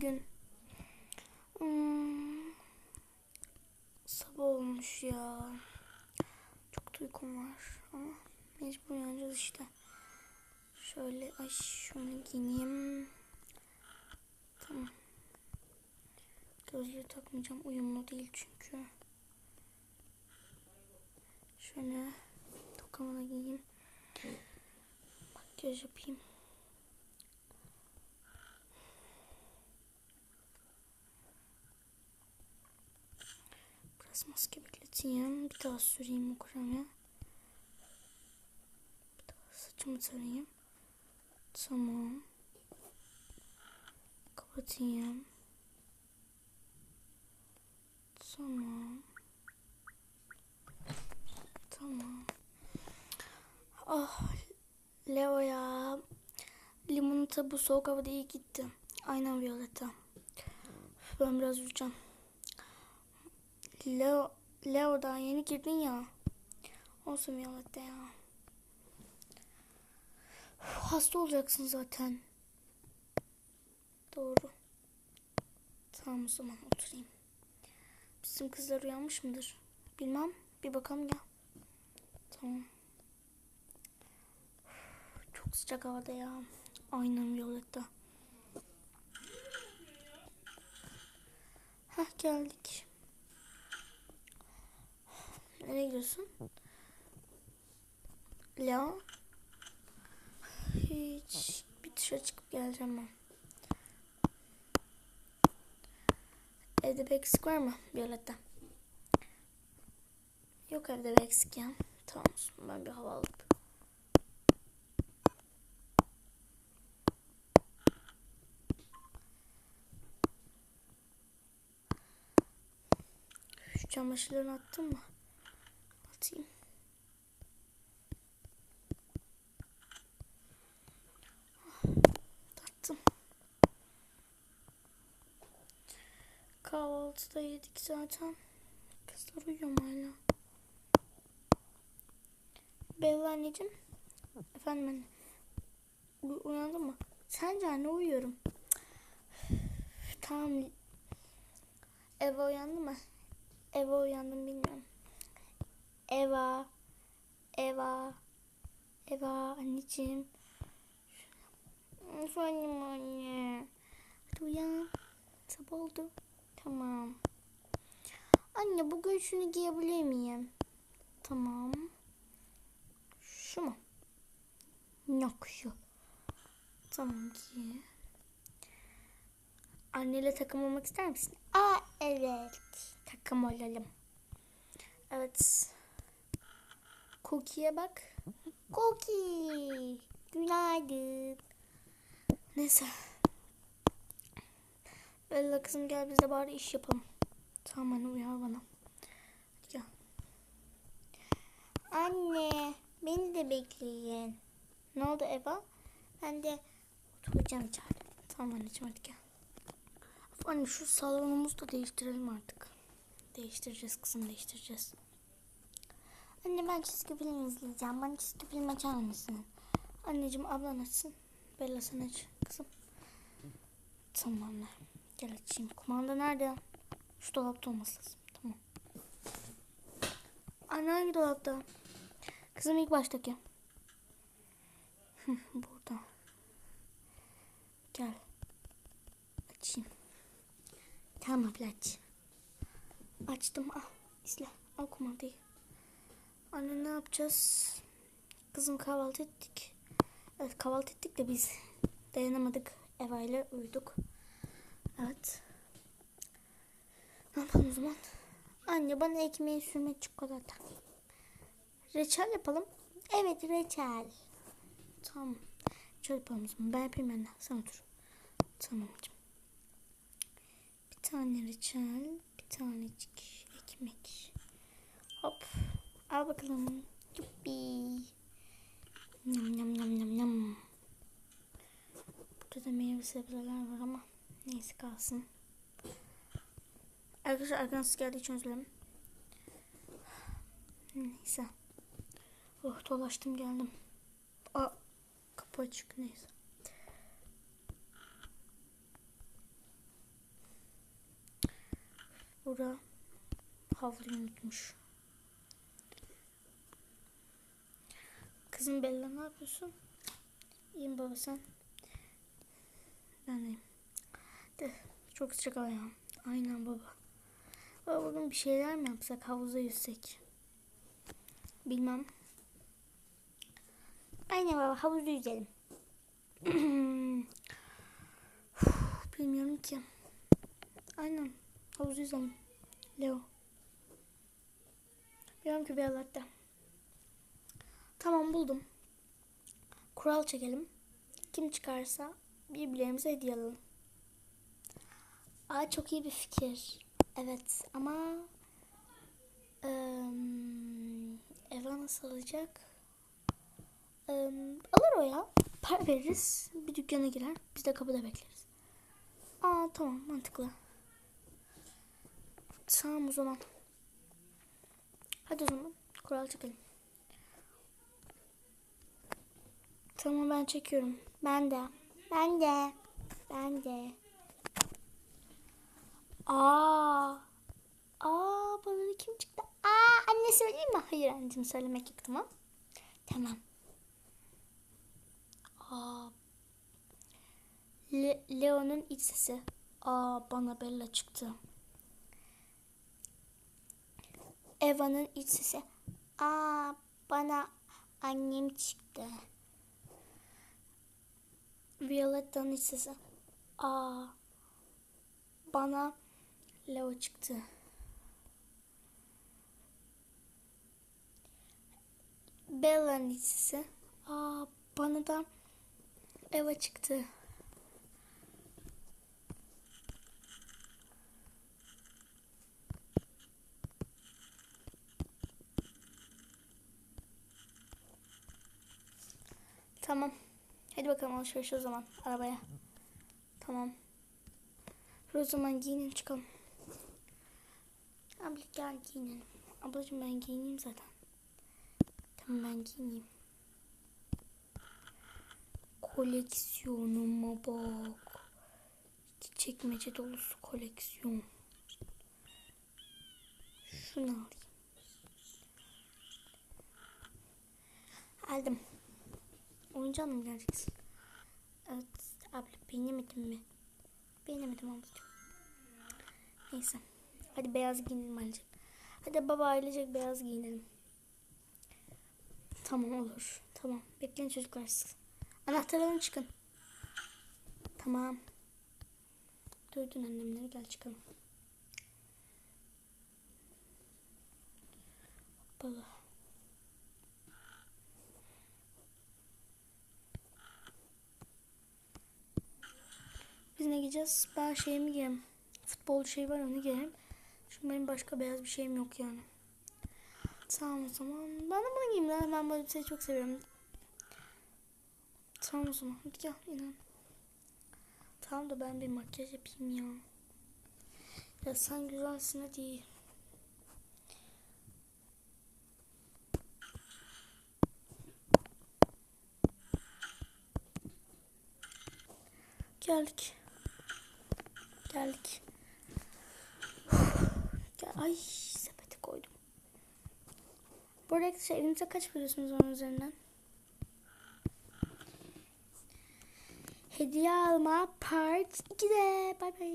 bugün? Hmm, sabah olmuş ya. Çok uykum var ama mecbur uyanacağız işte. Şöyle ay şunu giyineyim. Tamam. Gözlüğü takmayacağım. Uyumlu değil çünkü. Şöyle tokamı giyeyim. Makyaj yapayım. Biraz maske bekleteyim. Bir daha süreyim o kremi. Bir daha saçımı tarayayım. Tamam. Kapatayım. Tamam. Tamam. Ah Leo ya. Limonata bu soğuk havada iyi gitti. Aynen Violetta. Ben biraz uyuyacağım. Leo, Leo daha yeni girdin ya. Olsun Violetta ya. Hasta olacaksın zaten. Doğru. Tamam o zaman oturayım. Bizim kızlar uyanmış mıdır? Bilmem. Bir bakalım gel. Tamam. Çok sıcak havada ya. Aynen Violetta. Hah geldik. Nereye gidiyorsun? Leo. Hiç. Bir dışarı çıkıp geleceğim ben. Evde bir eksik var mı Violetta? Yok evde bir eksik ya. Tamam. Ben bir hava alıp. Şu çamaşırlarını attın mı? Kahvaltıda yedik zaten. Kızlar uyuyor hala? Bella anneciğim. Efendim anne. U- uyandın mı? Sence anne uyuyorum. Tamam. Eva uyandı mı? Eva uyandım bilmiyorum. Eva. Eva. Eva anneciğim. Efendim anne. Hadi uyan. Sabah oldu. Tamam. Anne bugün şunu giyebilir miyim? Tamam. Şu mu? Yok şu. Tamam ki. Anneyle takım olmak ister misin? Aa evet. Takım olalım. Evet. Cookie'ye bak. Cookie. Günaydın. Neyse. Bella kızım gel biz de bari iş yapalım. Tamam anne uyar bana. Hadi gel. Anne beni de bekleyin. Ne oldu Eva? Ben de oturacağım içeride. Tamam anneciğim hadi gel. Of Anne şu salonumuzu da değiştirelim artık. Değiştireceğiz kızım değiştireceğiz. Anne ben çizgi film izleyeceğim. Bana çizgi film açar mısın? Anneciğim ablan açsın. Bella sen aç kızım. Tamam anne. Gel açayım. Kumanda nerede? Şu dolapta olması lazım. Tamam. Anne hangi dolapta? Kızım ilk baştaki. Burada. Gel. Açayım. Tamam abla aç. Açtım al. İzle. Al kumandayı. Anne ne yapacağız? Kızım kahvaltı ettik. Evet kahvaltı ettik de biz dayanamadık. Eva ile uyuduk. Evet. Ne yapalım o zaman? Anne bana ekmeği sürme çikolata. Reçel yapalım. Evet reçel. Tamam. Şöyle yapalım o zaman. Ben yapayım anne. Sen otur. Tamam canım. Bir tane reçel. Bir tanecik ekmek. Hop. Al bakalım. Yuppi. Yam yam yam yam yam. Burada da meyve sebzeler var ama neyse kalsın. Arkadaşlar arkanız geldiği için özür dilerim. Neyse. Oh dolaştım geldim. Aa kapı açık neyse. Bura havluyu unutmuş. Kızım Bella ne yapıyorsun? İyiyim baba sen. Ben deyim. De, çok sıcak hava. Aynen baba. Baba bugün bir şeyler mi yapsak? Havuza yüzsek. Bilmem. Aynen baba havuzda yüzelim. Bilmiyorum ki. Aynen. Havuzda yüzelim. Leo. Bilmiyorum ki bir hatta. Tamam buldum. Kural çekelim. Kim çıkarsa birbirlerimize hediye alalım. Aa çok iyi bir fikir. Evet ama eee Eva nasıl alacak? Eee, alır o ya. Para veririz. Bir dükkana girer. Biz de kapıda bekleriz. Aa tamam mantıklı. Tamam o zaman. Hadi o zaman kural çekelim. Tamam ben çekiyorum. Ben de. Ben de. Ben de. Aa. Aa bana kim çıktı? Aa anne söyleyeyim mi? Hayır anneciğim söylemek yok tamam. Tamam. Aa. Le- Leo'nun iç sesi. Aa bana Bella çıktı. Eva'nın iç sesi. Aa bana annem çıktı. Violetta'nın iç sesi. Aa bana Leo çıktı. Bella'nın iç sesi. Aa bana da Eva çıktı. Tamam. Hadi bakalım alışveriş o zaman arabaya. Tamam. O zaman giyinelim çıkalım. Abla gel giyinelim. Ablacığım ben giyineyim zaten. Tamam ben giyineyim. Koleksiyonuma bak. Çekmece dolusu koleksiyon. Şunu alayım. Aldım. Oyuncağını mı geleceksin? Evet abla beğenemedin mi? Beğenemedim ablacığım. Neyse. Hadi beyaz giyinelim ailecek. Hadi baba ailecek beyaz giyinelim. Tamam olur. Tamam. Bekleyin çocuklar siz. Çıkın. Tamam. Duydun annemleri gel çıkalım. Baba. Biz ne giyeceğiz? Ben şeyimi giyeyim. Futbol şey var onu giyerim. Çünkü benim başka beyaz bir şeyim yok yani. Tamam o zaman. Ben de bunu giyeyim lan. Ben bu elbiseyi çok seviyorum. Tamam o zaman. Hadi gel inan. Tamam da ben bir makyaj yapayım ya. Ya sen güzelsin hadi. Geldik. Geldik. Ay sepete koydum. Bu arada arkadaşlar elinize kaç veriyorsunuz onun üzerinden? Hediye alma part 2'de. Bay bay.